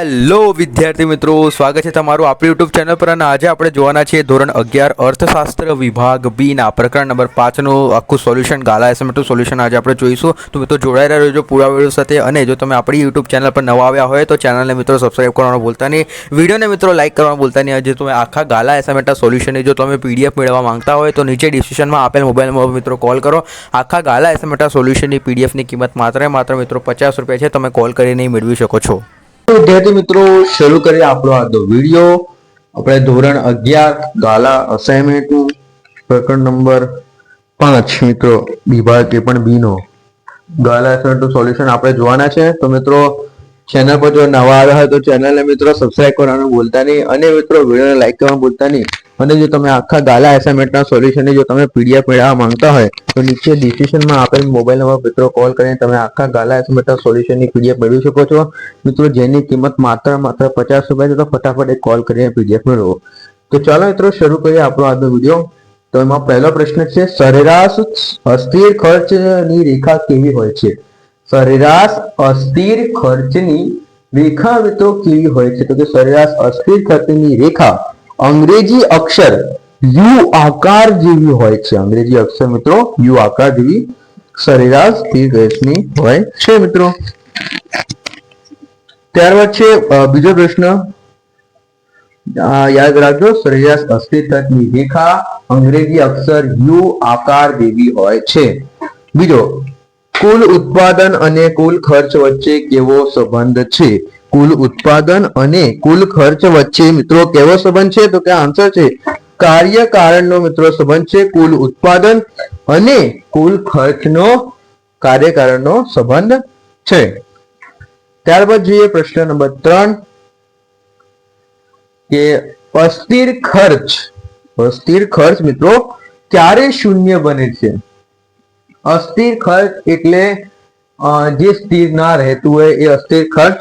Hello વિદ્યાર્થી મિત્રો, સ્વાગત છે તમારું આપણી યુટ્યુબ ચેનલ પર અને આજે આપણે જોવાના છીએ ધોરણ અગિયાર અર્થશાસ્ત્ર વિભાગ બીના પ્રકરણ નંબર પાંચનું આખું સોલ્યુશન ગાલા એસેમેટનું સોલ્યુશન આજે આપણે જોઈશું. તો મિત્રો જોડાયેલા રહેજો પૂરા વીડિયો સાથે અને જો તમે આપણી યુટ્યુબ ચેનલ પર નવા આવ્યા હોય તો ચેનલને મિત્રો સબસ્ક્રાઈબ કરવાનું ભૂલતા નહીં. વિડીયોને મિત્રો લાઇક કરવાનું ભૂલતા નહીં. હજી તમે આખા ગાલા એસેમેટા સોલ્યુશનની જો તમે પીડીએફ મેળવવા માંગતા હોય તો નીચે ડિસ્ક્રિપ્શનમાં આપેલ મોબાઈલ નંબર મિત્રો કોલ કરો. આખા ગાલા એસેમેટા સોલ્યુશનની પીડીએફની કિંમત માત્ર માત્ર મિત્રો પચાસ રૂપિયા છે. તમે કોલ કરીને મેળવી શકો છો. વિદ્યાર્થી મિત્રો, શરૂ કરીએ આપણો આજનો વીડિયો આપણે ધોરણ અગિયાર, ગાલા અસાઇનમેન્ટનું પ્રકરણ નંબર પાંચ મિત્રો, વિભાગ એ પણ બી નો ગાલા અસાઇનમેન્ટનું સોલ્યુશન આપણે જોવાના છે. તો મિત્રો ચેનલ પર જો નવા આવ્યા હોય તો ચેનલને મિત્રો સબસ્ક્રાઇબ કરવાનું ભૂલતા નહીં. અને મિત્રો, વિડીયોને લાઈક કરવાનું ભૂલતા નહીં. અને જો તમે આખા ગાલા અસાઇનમેન્ટના સોલ્યુશનની જો તમે પીડીએફ મેળવવા માંગતા હોય તો નીચે ડિસ્ક્રિપ્શનમાં આપેલ મોબાઈલ નંબર મિત્રો કોલ કરીને તમે આખા ગાલા એસાઇનમેન્ટના સોલ્યુશનની પીડીએફ મેળવી શકો છો. મિત્રો, જેની કિંમત માત્ર માત્ર પચાસ રૂપિયા છે તો ફટાફટ એક કોલ કરીને પીડીએફ મેળવો તો ચાલો મિત્રો, શરૂ કરીએ આપણો આજનો વીડિયો તો એમાં પહેલો પ્રશ્ન છે, સરેરાશ અસ્થિર ખર્ચની રેખા કેવી હોય છે? સરેરાશ અસ્થિર ખર્ચની રેખા મિત્રો કેવી હોય છે? તો કે સરેરાશ અસ્થિર ખર્ચની રેખા અંગ્રેજી અક્ષર યુ આકાર જેવી હોય છે, અંગ્રેજી અક્ષર મિત્રો. યુ આકાર જેવી સરેરાશ સ્થિર ખર્ચની હોય છે, મિત્રો. ત્યારબાદ છે બીજો પ્રશ્ન. યાદ રાખજો, સરેરાશ અસ્થિર રેખા અંગ્રેજી અક્ષર યુ આકાર જેવી હોય છે. બીજો, કુલ ઉત્પાદન અને કુલ ખર્ચ વચ્ચે કેવો સંબંધ છે? કુલ ઉત્પાદન અને કુલ ખર્ચ વચ્ચે મિત્રો કેવો સંબંધ છે? તો કે આન્સર છે કાર્ય કારણનો મિત્રો સંબંધ છે કુલ ઉત્પાદન અને કુલ ખર્ચનો કાર્યકારણનો સંબંધ છે. ત્યારબાદ જોઈએ પ્રશ્ન નંબર ત્રણ કે અસ્થિર ખર્ચ અસ્થિર ખર્ચ મિત્રો ક્યારે શૂન્ય બને છે? અસ્થિર ખર્ચ એટલે જે સ્થિર ના રહેતું હોય એ અસ્થિર ખર્ચ,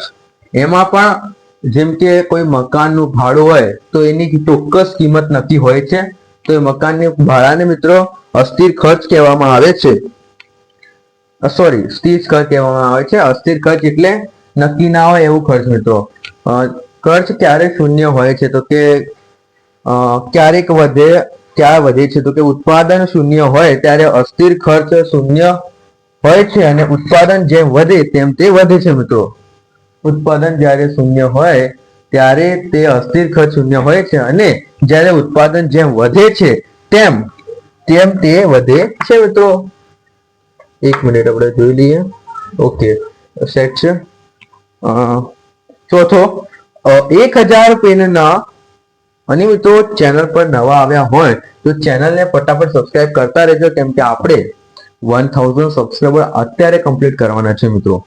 એમાં પણ જેમ કે કોઈ મકાનનું ભાડું હોય, તો એની ચોક્કસ કિંમત નક્કી હોય છે. તો એ મકાનની, ભાડાને મિત્રો અસ્થિર ખર્ચ કહેવામાં આવે છે. સોરી સ્થિર ખર્ચ કહેવામાં આવે છે. અસ્થિર ખર્ચ એટલે નક્કી ના હોય એવું ખર્ચ મિત્રો. ખર્ચ ક્યારે શૂન્ય હોય છે? તો કે ક્યારેક વધે, ક્યાં વધે છે? તો કે ઉત્પાદન શૂન્ય હોય, ત્યારે અસ્થિર ખર્ચ શૂન્ય હોય છે અને ઉત્પાદન જેમ વધે, તેમ તે વધે છે મિત્રો. ઉત્પાદન જ્યારે શૂન્ય હોય, ત્યારે તે અસ્થિર ખર્ચ શૂન્ય હોય છે અને જ્યારે ઉત્પાદન જેમ વધે છે, તેમ તેમ તે વધે છે મિત્રો. એક મિનિટ આપણે જોઈ લઈએ. ઓકે, સેટ છે. ચોથો એક હજાર પેનના અને મિત્રો ચેનલ પર નવા આવ્યા હોય, તો ચેનલને ફટાફટ સબસ્ક્રાઇબ કરતા રહેજો, કેમ કે આપણે વન થાઉઝન્ડ સબસ્ક્રાઈબર અત્યારે કમ્પ્લીટ કરવાના છે મિત્રો.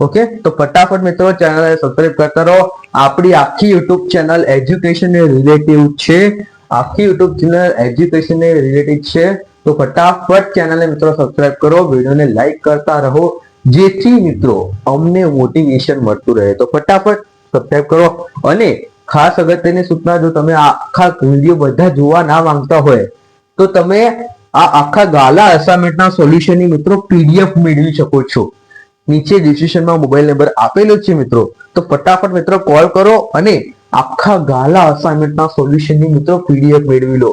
ઓકે તો ફટાફટ મિત્રો ચેનલ સબસ્ક્રાઇબ કરતા રહો આપણી આખી યુટ્યુબ ચેનલ એજ્યુકેશન રિલેટિવ છે. આખી યુટ્યુબ ચેનલ એજ્યુકેશન ને રિલેટેડ છે. તો ફટાફટ ચેનલને મિત્રો સબસ્ક્રાઈબ કરો. વિડીયોને લાઈક કરતા રહો. જેથી મિત્રો અમને મોટિવેશન મળતું રહે. તો ફટાફટ સબસ્ક્રાઈબ કરો. અને ખાસ અગત્યની સૂચના જો તમે આખા વીડિયો બધા જોવા ના માંગતા હોય, તો તમે આ આખા ગાલા અસાઇનમેન્ટના સોલ્યુશનની મિત્રો પીડીએફ મેળવી શકો છો. નીચે ડિસ્ક્રિપ્શનમાં મોબાઈલ નંબર આપેલો છે મિત્રો. તો ફટાફટ મિત્રો કોલ કરો અને આખા ગાલા અસાઇનમેન્ટના સોલ્યુશનની મિત્રો પીડીએફ મેળવી લો.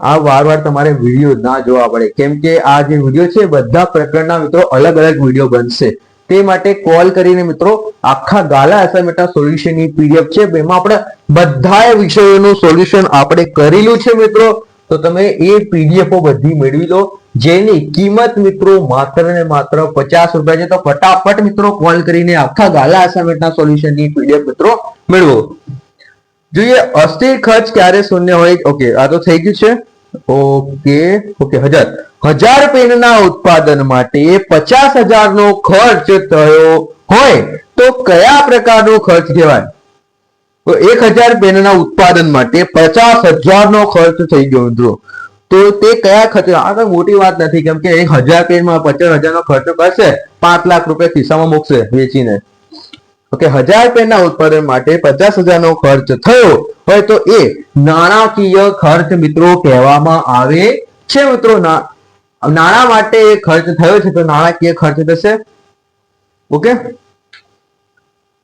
આ વાર વાર તમારે વીડિયો ના જોવા પડે. કેમ કે આ જે વીડિયો છે, બધા પ્રકરણના મિત્રો અલગ અલગ વીડિયો બનશે. તે માટે કોલ કરીને મિત્રો આખા ગાલા અસાઇનમેન્ટના સોલ્યુશનની પીડીએફ છે, એમાં આપણે બધા વિષયોનું સોલ્યુશન આપણે કરેલું છે મિત્રો. તો તમે એ પીડીએફો બધી મેળવી લો. જેની કિંમત મિત્રો માત્ર ને માત્ર પચાસ રૂપિયા છે. તો ફટાફટ મિત્રો કોલ કરીને આખા ગાલા અસાઇનમેન્ટના સોલ્યુશનની પીડીએફ મિત્રો મેળવો. જોઈએ, અસ્થિર ખર્ચ ક્યારે શૂન્ય હોય? ઓકે આ તો થઈ ગયું છે. ઓકે ઓકે હજાર. હજાર પેનના ઉત્પાદન માટે પચાસ હજારનો ખર્ચ થયો હોય તો કયા પ્રકારનો ખર્ચ કહેવાય? એક હજાર પેનના ઉત્પાદન માટે પચાસ હજારનો ખર્ચ થઈ ગયો મિત્રો. તો તે કયા ખર્ચો? આ કઈ મોટી વાત નથી, કેમ કે એક હજાર પેજમાં પચાસ હજારનો ખર્ચ કરશે પાંચ લાખ રૂપિયા ખિસ્સામાં મૂકશે વેચીને. ઓકે, હજાર પેનના ઉત્પાદન માટે પચાસ હજારનો ખર્ચ થયો હોય તો એ નાણાકીય ખર્ચ મિત્રો કહેવામાં આવે છે મિત્રો. નાણાં માટે એ ખર્ચ થયો છે તો નાણાકીય ખર્ચ થશે. ઓકે?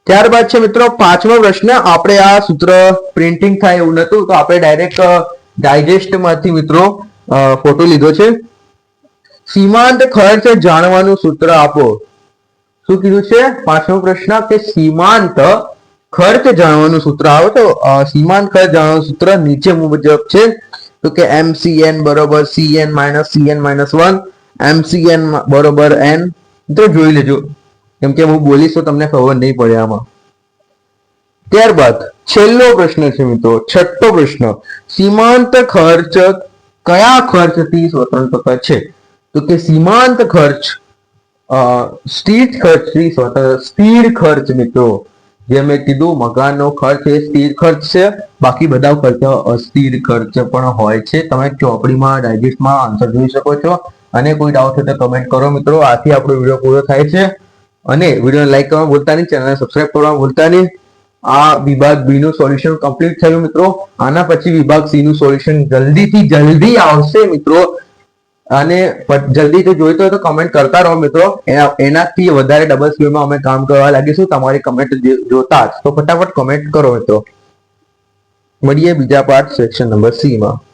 ત્યારબાદ છે મિત્રો, પાંચમો પ્રશ્ન, આપણે આ સૂત્ર પ્રિન્ટિંગ થાય એવું નતું તો આપણે ડાયરેક્ટ ડાયજેસ્ટમાંથી મિત્રો ફોટો લીધો છે. સીમાંત ખર્ચ જાણવાનું સૂત્ર આપો. શું કીધું છે? પાંચમો પ્રશ્ન કે સીમાંત ખર્ચ જાણવાનું સૂત્ર આવે તો સીમાંત ખર્ચ જાણવાનું સૂત્ર નીચે મુજબ છે. તો કે એમસીએન બરોબર CN minus CN minus one MCN બરોબર એન તો જોઈ લેજો. કેમ કે હું બોલીશ તો તમને ખબર નહીં પડે આમાં. ત્યારબાદ છેલ્લો પ્રશ્ન છે મિત્રો, છઠ્ઠો પ્રશ્ન, સીમાંત ખર્ચ કયા ખર્ચથી સ્વતંત્ર છે? તો કે સીમાંત ખર્ચ સ્થિર ખર્ચથી સ્વતંત્ર સ્થિર ખર્ચ મિત્રો. જે મેં કીધું, મકાનનો ખર્ચ એ સ્થિર ખર્ચ છે, બાકી બધા ખર્ચ અસ્થિર ખર્ચ પણ હોય છે. તમે ચોપડીમાં, ડાયજેસ્ટમાં આન્સર જોઈ શકો છો. અને કોઈ ડાઉટ હોય તો કમેન્ટ કરો મિત્રો. આથી આપણો વીડિયો પૂરો થાય છે. અને વિડીયોને લાઈક કરવા ભૂલતા નહીં, ચેનલને સબસ્ક્રાઇબ કરવા ભૂલતા નહીં. આ વિભાગ બી નું સોલ્યુશન કમ્પ્લીટ થયું મિત્રો. આના પછી વિભાગ સી નું સોલ્યુશન જલ્દીથી જલ્દી આવશે મિત્રો. અને જલ્દી જો જોઈતો હોય તો કમેન્ટ કરતા રહો મિત્રો. એના- એનાથી વધારે ડબલ સ્પીડમાં અમે કામ કરવા લાગીશું. તમારી કમેન્ટ જોતા જ. તો ફટાફટ કમેન્ટ કરો મિત્રો. મળીએ બીજા પાર્ટ સેક્શન નંબર સી માં.